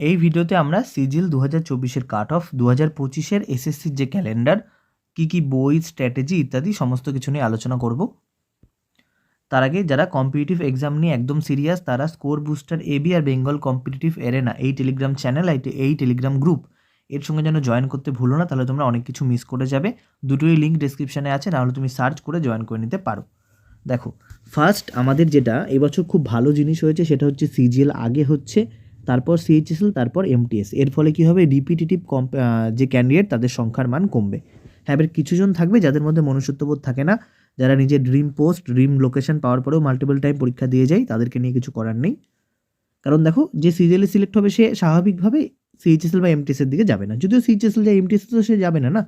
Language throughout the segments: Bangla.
এই ভিডিওতে আমরা সিজিল দু হাজার চব্বিশের কাট অফ দু হাজার পঁচিশের এসএসসির যে ক্যালেন্ডার কী কী বই স্ট্র্যাটেজি ইত্যাদি সমস্ত কিছু নিয়ে আলোচনা করব। তার আগে যারা কম্পিটিটিভ এক্সাম নিয়ে একদম সিরিয়াস তারা স্কোর বুস্টার এবি আর বেঙ্গল কম্পিটিটিভ এরেনা এই টেলিগ্রাম চ্যানেল এই টেলিগ্রাম গ্রুপ এর সঙ্গে যেন জয়েন করতে ভুলো না, তাহলে তোমরা অনেক কিছু মিস করে যাবে। দুটোই লিঙ্ক ডিসক্রিপশানে আছে, নাহলে তুমি সার্চ করে জয়েন করে নিতে পারো। দেখো ফার্স্ট আমাদের যেটা, এবছর খুব ভালো জিনিস হয়েছে, সেটা হচ্ছে সিজিএল, আগে হচ্ছে তারপর সিএইচএসএল তারপর এমটিএস এর ফলে কী হবে? রিপিটিটিভ কম্প যে ক্যান্ডিডেট তাদের সংখ্যার মান কমবে। হ্যাঁ এবার কিছুজন থাকবে যাদের মধ্যে মনুষ্যত্ববোধ থাকে না। যারা নিজের ড্রিম পোস্ট ড্রিম লোকেশন পাওয়ার পরেও মাল্টিপল টাইম পরীক্ষা দিয়ে যায়, তাদেরকে নিয়ে কিছু করার নেই। কারণ দেখো, যে সিজিএলে সিলেক্ট হবে, সে স্বাভাবিকভাবে সিএইচএসএল বা এমটিএসের দিকে যাবে না। যদিও সিএইচএসএল যায় এমটিএস তো সে যাবে না না?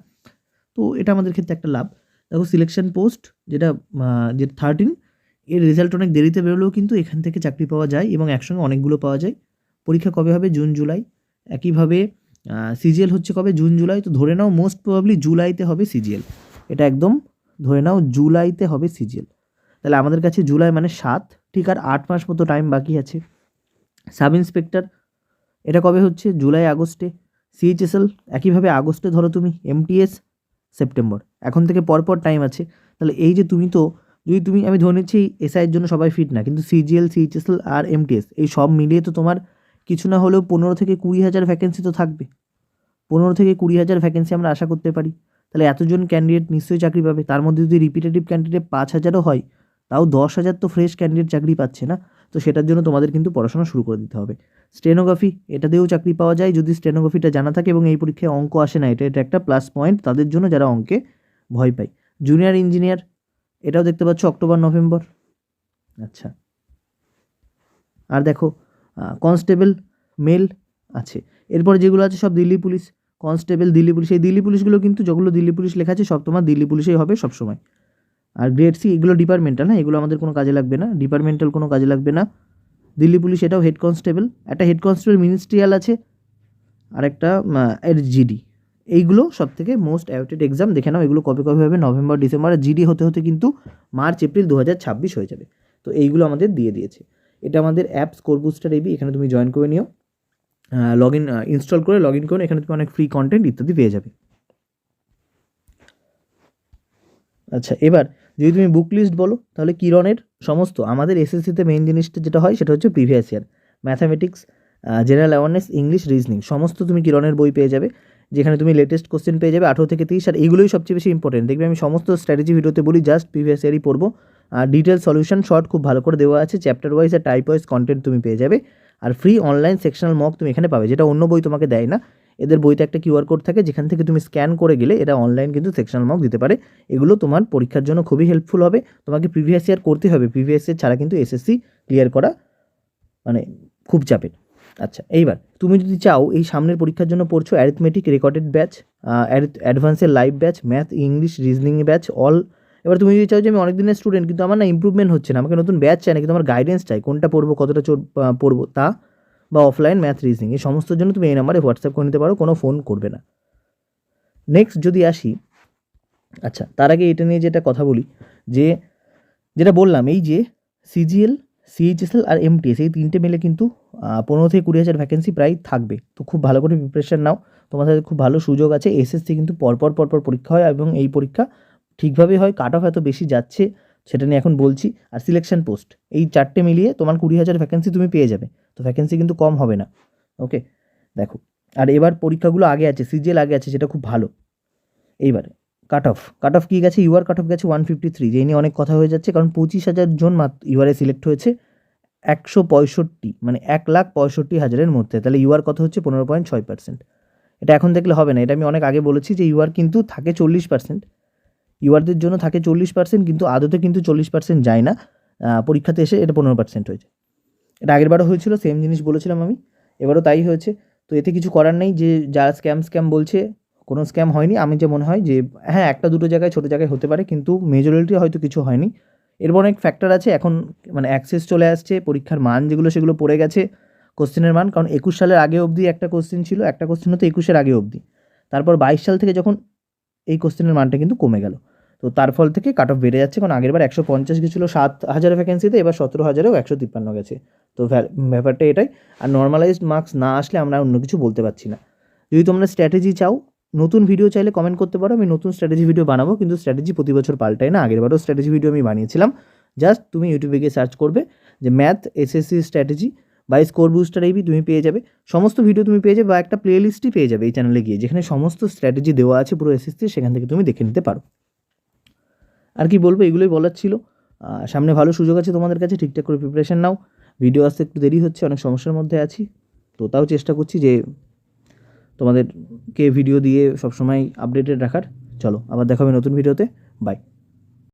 তো এটা আমাদের ক্ষেত্রে একটা লাভ। দেখো সিলেকশন পোস্ট যেটা যে থার্টিন এর রেজাল্ট অনেক দেরিতে বেরোলেও কিন্তু এখান থেকে চাকরি পাওয়া যায় এবং একসঙ্গে অনেকগুলো পাওয়া যায়। পরীক্ষা কবে হবে? June, July. একইভাবে সিজিএল হচ্ছে কবে? June, July. তো ধরে নাও মোস্ট প্রবাবলি জুলাইতে হবে সিজিএল। এটা একদম ধরে নাও, জুলাইতে হবে সিজিএল। তাহলে আমাদের কাছে জুলাই মানে সাত। ঠিক আর আট মাস মতো টাইম বাকি আছে। সাব ইন্সপেক্টর, এটা কবে হচ্ছে? জুলাই, আগস্টে। সিএইচএসএল, একইভাবে আগস্টে ধরো তুমি। MTS September. এখন থেকে পরপর টাইম আছে। তাহলে এই যে তুমি তো, যদি তুমি, আমি ধরে নিচ্ছি এসআইয়ের জন্য সবাই ফিট না। কিন্তু সিজিএল, সিএইচএসএল আর এমটিএস এই সব মিলিয়ে তো তোমার কিছু না হলেও পনেরো থেকে কুড়ি হাজার ভ্যাকেন্সি তো থাকবে। পনেরো থেকে কুড়ি হাজার ভ্যাকেন্সি আমরা আশা করতে পারি। তাহলে এতজন ক্যান্ডিডেট নিশ্চয়ই চাকরি পাবে। তার মধ্যে যদি রিপিটেটিভ ক্যান্ডিডেট পাঁচ হাজারও হয়, তাও দশ হাজার তো ফ্রেশ ক্যান্ডিডেট চাকরি পাচ্ছে না। তো সেটার জন্য তোমাদের কিন্তু পড়াশোনা শুরু করে দিতে হবে। স্টেনোগ্রাফি এটা দিয়েও চাকরি পাওয়া যায়। যদি স্টেনোগ্রাফিটা জানা থাকে এবং এই পরীক্ষায় অঙ্ক আসে না, এটা এটা একটা প্লাস পয়েন্ট তাদের জন্য যারা অঙ্কে ভয় পায়। জুনিয়র ইঞ্জিনিয়ার এটাও দেখতে পাচ্ছ অক্টোবর, নভেম্বর। আচ্ছা। আর দেখো কনস্টেবল মেল আছে। এরপরে যেগুলো আছে সব Delhi police constable Delhi police. এই দিল্লি পুলিশগুলো কিন্তু যেগুলো দিল্লি পুলিশ লেখা আছে, সব তোমার দিল্লি পুলিশেই হবে সবসময়। আর গ্রেড সি এগুলো ডিপার্টমেন্টাল হ্যাঁ? এগুলো আমাদের কোনো কাজে লাগবে না। ডিপার্টমেন্টাল কোনো কাজে লাগবে না। দিল্লি পুলিশ এটাও হেড কনস্টেবল একটা হেড কনস্টেবল মিনিস্ট্রিয়াল আছে, আর একটা এর জিডি এইগুলো সব থেকে মোস্ট অ্যাওয়েটেড এক্সাম দেখে নাও, এগুলো কবে কবে হবে? নভেম্বর, ডিসেম্বর জিডি হতে হতে কিন্তু মার্চ, এপ্রিল, দু হাজার ছাব্বিশ হয়ে যাবে। তো এইগুলো আমাদের দিয়ে দিয়েছে। এটা আমাদের অ্যাপ স্কোর বুস্টার এবি এখানে তুমি জয়েন করে নিও। লগ ইন ইনস্টল করে লগ ইন করে এখানে তুমি অনেক ফ্রি কন্টেন্ট ইত্যাদি পেয়ে যাবে। আচ্ছা এবার যদি তুমি বুক লিস্ট বলো, তাহলে কিরণের সমস্ত, আমাদের এসএসসিতে মেইন জিনিসটা যেটা হয়, সেটা হচ্ছে previous year mathematics general awareness English reasoning সমস্ত তুমি কিরণের বই পেয়ে যাবে। যেখানে তুমি লেটেস্ট কোশ্চেন পেয়ে যাবে আঠেরো থেকে তিরিশ, আর এইগুলোই সবচেয়ে বেশি ইম্পর্টেন্ট দেখবে আমি সমস্ত স্ট্র্যাটেজি ভিডিওতে বলি জাস্ট প্রিভিয়াস ইয়ারই পড়ব। আর ডিটেল সলিউশন শর্ট খুব ভালো করে দেওয়া আছে চ্যাপ্টার ওয়াইজ আর টাইপ ওয়াইজ কন্টেন্ট তুমি পেয়ে যাবে। আর ফ্রি অনলাইন সেকশনাল মক তুমি এখানে পাবে, যেটা অন্য বই তোমাকে দেয় না। এদের বইতে একটা কিউআর কোড থাকে, যেখান থেকে তুমি স্ক্যান করে গেলে এটা অনলাইন কিন্তু সেকশনাল মক দিতে পারে। এগুলো তোমার পরীক্ষার জন্য খুবই হেল্পফুল হবে। তোমাকে প্রিভিয়াস ইয়ার করতে হবে প্রিভিয়াস ইয়ার ছাড়া কিন্তু এসএসসি ক্লিয়ার করা মানে খুব চাপের। আচ্ছা এইবার, তুমি যদি চাও এই সামনের পরীক্ষার জন্য পড়ছো arithmetic recorded batch অ্যাডভান্সের live batch math English reasoning batch all এবার তুমি যদি চাও যে আমি অনেক দিনের স্টুডেন্ট কিন্তু আমার না ইম্প্রুভমেন্ট হচ্ছে না, আমাকে নতুন ব্যাচ চাই না, কিন্তু আমার গাইডেন্স চাই, কোনটা পড়ব, কতটা পড়ব, তা, বা অফলাইন ম্যাথ রিজনিং এই সমস্ত জন্য তুমি এই নাম্বারে হোয়াটসঅ্যাপ করে নিতে পারো, কোনো ফোন করবে না। নেক্সট যদি আসি আচ্ছা তার আগে এটা নিয়ে যেটা কথা বলি, যে, যেটা বললাম, এই যে সিজিএল সিএইচএসএল আর এমটিএস এই তিনটে মিলে কিন্তু পনেরো থেকে কুড়ি হাজার ভ্যাকেন্সি প্রায় থাকবে। তো খুব ভালো করে প্রিপারেশান নাও। তোমাদের খুব ভালো সুযোগ আছে। এসএসসি কিন্তু পরপর পরপর পরীক্ষা হয় এবং এই পরীক্ষা ঠিকভাবে হয়। কাট অফ এত বেশি যাচ্ছে, সেটা নিয়ে এখন বলছি। আর সিলেকশন পোস্ট এই চারটে মিলিয়ে তোমার কুড়ি হাজার ভ্যাকেন্সি তুমি পেয়ে যাবে। তো ভ্যাকেন্সি কিন্তু কম হবে না। ওকে দেখো। আর এবার পরীক্ষাগুলো আগে আছে সিজিএল আগে আছে, সেটা খুব ভালো। এইবার। কাট অফ কাট অফ কী গেছে? ইউআর কাট অফ গেছে ওয়ান ফিফটি থ্রি যে নিয়ে অনেক কথা হয়ে যাচ্ছে, কারণ পঁচিশ হাজার জন মাত্র ইউআরে সিলেক্ট হয়েছে একশো পঁয়ষট্টি মানে এক লাখ পঁয়ষট্টি হাজারের মধ্যে, তাহলে ইউআর কত হচ্ছে? পনেরো পয়েন্ট ছয় পার্সেন্ট এটা এখন দেখলে হবে না, এটা আমি অনেক আগে বলেছি যে ইউআর কিন্তু থাকে চল্লিশ পার্সেন্ট ইউআরদের জন্য থাকে চল্লিশ পার্সেন্ট কিন্তু আদতে কিন্তু চল্লিশ পার্সেন্ট যায় না। পরীক্ষাতে এসে এটা পনেরো পার্সেন্ট হয়েছে এটা আগেরবারও হয়েছিল সেম জিনিস বলেছিলাম আমি, এবারও তাই হয়েছে। তো এতে কিছু করার নেই, যে যারা স্ক্যাম স্ক্যাম বলছে কোনো স্ক্যাম হয়নি। আমি যে মনে হয় যে হ্যাঁ একটা দুটো জায়গায় ছোটো জায়গায় হতে পারে, কিন্তু মেজরিটি হয়তো কিছু হয়নি। এরপর অনেক ফ্যাক্টর আছে। এখন মানে অ্যাক্সেস চলে আসছে, পরীক্ষার মান যেগুলো, সেগুলো পড়ে গেছে কোশ্চেনের মান। কারণ একুশ সালের আগে অবধি একটা কোশ্চেন ছিল, একটা কোশ্চেন হতো একুশের আগে অবধি। তারপর বাইশ সাল থেকে যখন এই কোশ্চেনের মানটা কিন্তু কমে গেল। তো তার ফল থেকে কাট অফ বেড়ে যাচ্ছে। কারণ আগেরবার একশো পঞ্চাশ গেছিল, সাত হাজার ভ্যাকেন্সিতে এবার সতেরো হাজারেও একশো তিপ্পান্ন গেছে। তো ব্যাপারটা এটাই। আর নর্মালাইজড মার্কস না আসলে আমরা অন্য কিছু বলতে পারছি না। যদি তোমরা স্ট্র্যাটেজি চাও নতুন ভিডিও চাইলে কমেন্ট করতে পারো। আমি নতুন স্ট্র্যাটেজি ভিডিও বানাবো, কিন্তু স্ট্র্যাটেজি প্রতি বছর পাল্টায় না। আগেরবারও স্ট্র্যাটেজি ভিডিও আমি বানিয়েছিলাম। জাস্ট তুমি ইউটিউবে গিয়ে সার্চ করবে যে ম্যাথ এসএসসি স্ট্র্যাটেজি বা স্কোর বুস্টার এইবি তুমি পেয়ে যাবে। সমস্ত ভিডিও তুমি পেয়ে যাবে বা একটা প্লে লিস্টই পেয়ে যাবে এই চ্যানেলে গিয়ে, যেখানে সমস্ত স্ট্র্যাটেজি দেওয়া আছে পুরো এসএসসি সেখান থেকে তুমি দেখে নিতে পারো। আর কি বলব, এগুলোই বলার ছিল। সামনে ভালো সুযোগ আছে তোমাদের কাছে, ঠিকঠাক করে প্রিপারেশান নাও। ভিডিও আসতে একটু দেরি হচ্ছে, অনেক সমস্যার মধ্যে আছি। তো তাও চেষ্টা করছি যে তোমাদেরকে ভিডিও দিয়ে সবসময় আপডেটেড রাখার। চলো আবার দেখাবে নতুন ভিডিওতে বাই